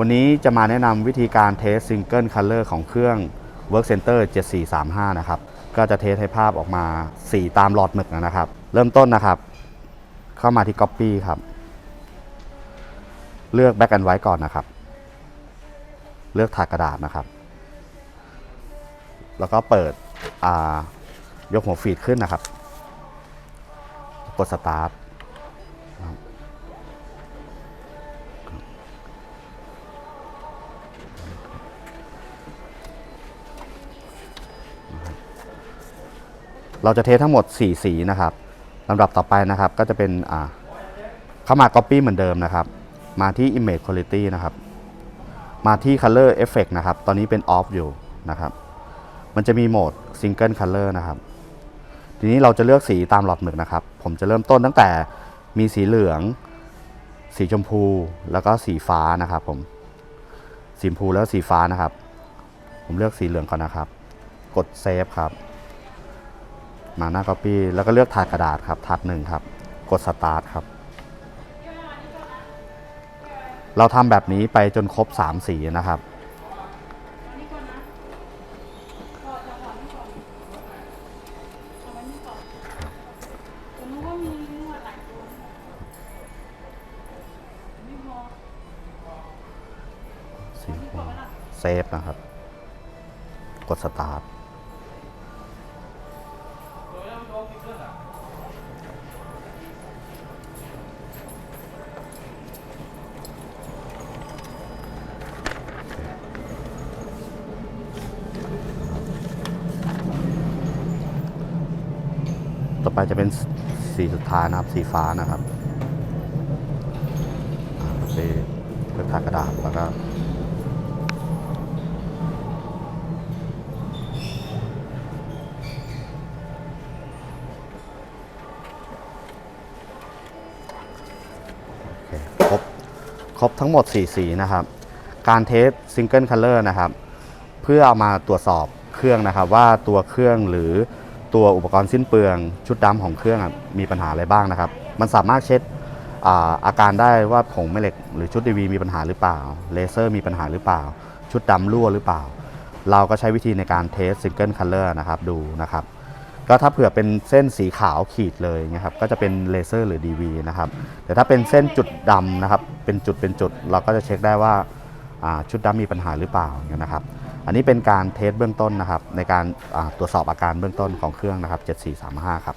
วันนี้จะมาแนะนำวิธีการเทสซิงเกิลคัลเลอร์ของเครื่อง Work Center 7435 นะครับ ก็จะเทสให้ภาพออกมาสีตามหลอดหมึกนะครับ เริ่มต้นนะครับ เข้ามาที่ Copy ครับ เลือก Back and White ก่อนนะครับ เลือกถาดกระดาษนะครับ แล้วก็เปิดอ่ายกหัวฟีดขึ้นนะครับ กด Start เราจะเทสทั้งหมด 4 สีนะครับลำดับต่อไปนะครับก็จะเป็นอ่าเข้ามา Copy เหมือนเดิมนะครับ มาที่ Image Quality นะครับ มาที่ Color Effect นะครับ ตอนนี้เป็น Off อยู่นะครับ มันจะมีโหมด Single Color นะครับ ทีนี้เราจะเลือกสีตามหลอดหมึกนะครับ ผมจะเริ่มต้นตั้งแต่มีสีเหลือง สีชมพู แล้วก็สีฟ้านะครับผม สีชมพูแล้วสีฟ้านะครับ ผมเลือกสีเหลืองก่อนนะครับ กด Save ครับ มาหน้า Copy แล้วก็เลือกถาดกระดาษครับถาดหนึ่งครับ กด Start ครับ เราทำแบบนี้ไปจนครบ 3 สีนะครับผมรู้ว่ามีนวดหลายตัวไม่พอสีเซฟนะครับ กด Start ต่อไปจะเป็นสีสุดท้ายนะครับสีฟ้านะครับอ่าไปเลือกทากระดาษแล้วก็คครบครบทั้งหมด 4 สีนะครับ การเทสซิงเกิลคัลเลอร์นะครับ เพื่อเอามาตรวจสอบเครื่องนะครับว่าตัวเครื่องหรือ ตัวอุปกรณ์สิ้นเปลืองชุดดำของเครื่องมีปัญหาอะไรบ้างนะครับ มันสามารถเช็ดอาอาการได้ว่าผงแม่เหล็ก หรือชุดดีวีมีปัญหาหรือเปล่า เลเซอร์มีปัญหาหรือเปล่า ชุดดำรั่วหรือเปล่า เราก็ใช้วิธีในการเทสซิงเกิลคัลเลอร์นะครับดูนะครับ ก็ถ้าเผื่อเป็นเส้นสีขาวขีดเลยนะครับก็จะเป็นเลเซอร์หรือ DV นะครับแต่ถ้าเป็นเส้นจุดดำนะครับเป็นจุดเป็นจุด เราก็จะเช็คได้ว่าชุดดำมีปัญหาหรือเปล่านะครับ อันนี้เป็นการเทสเบื้องต้นนะครับ ในการตรวจสอบอาการเบื้องต้นของเครื่องนะครับ 7435 ครับ